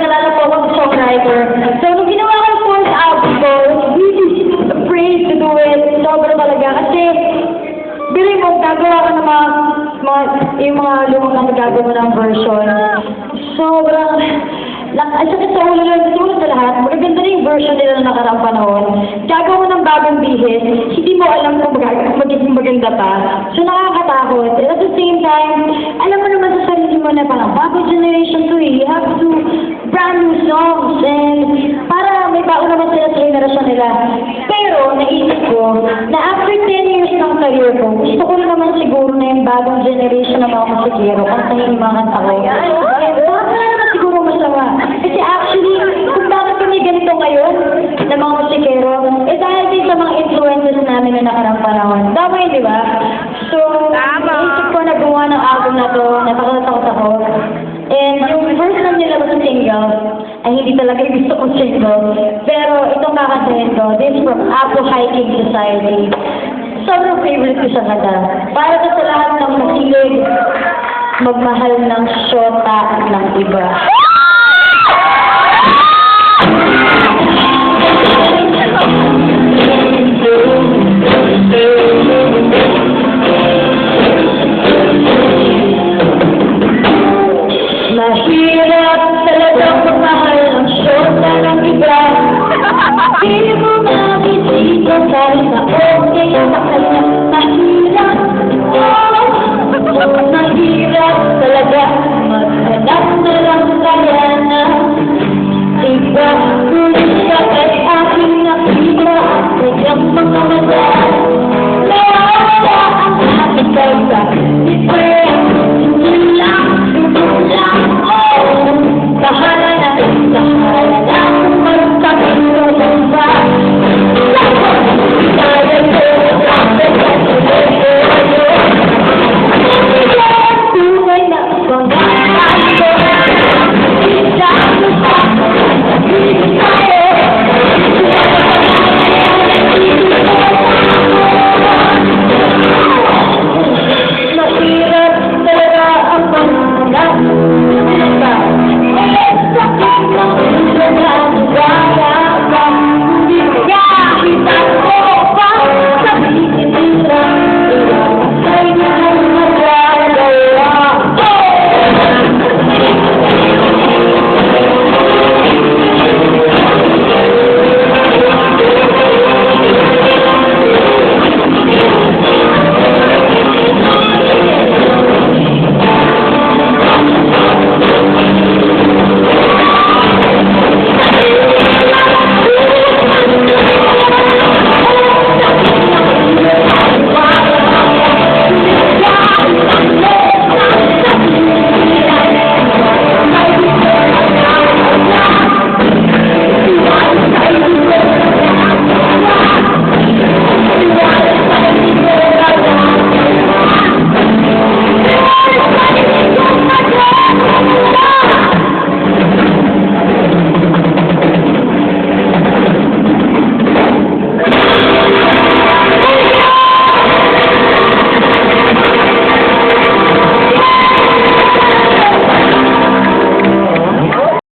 nag-alala po ako sa songwriter. So, nung ginawa ko yung fourth album ko, really afraid to do it. Sobra talaga. Kasi, Bili mo, gagawa ka ng mga, mga, yung mga lumang na magagawa mo ng version. Sobrang, lang, ang sakit sa ulo lang, sa ulo sa lahat, magaganda na yung version nila na nakaraang panahon. Gagawa ng bagong bihis, hindi mo alam kung mag- magiging maganda pa. So nakakatakot. And at the same time, alam mo naman sa sarili mo na parang bagong generation to eh. You have to brand new songs and para may bago naman sila sa generasyon nila. Pero naisip ko na after 10 years ng career ko, gusto ko rin naman siguro na yung bagong generation ng mga musikero kantahin yung mga kanta ko. Baka naman siguro masama. Kasi actually, kung bakit kami ganito ngayon na mga musikero, eh dahil din sa mga influences namin na nakarang panahon. Tama yun, di ba? So, naisip ko na gumawa ng album na to, napakatakot ako. And yung first na nila sa single, ay hindi talaga gusto kong single. Pero itong kakantahin ko, this is from Apple Hiking Society. Sobrang favorite ko sa kanta. Para sa lahat ng mahilig magmahal ng syota ng iba.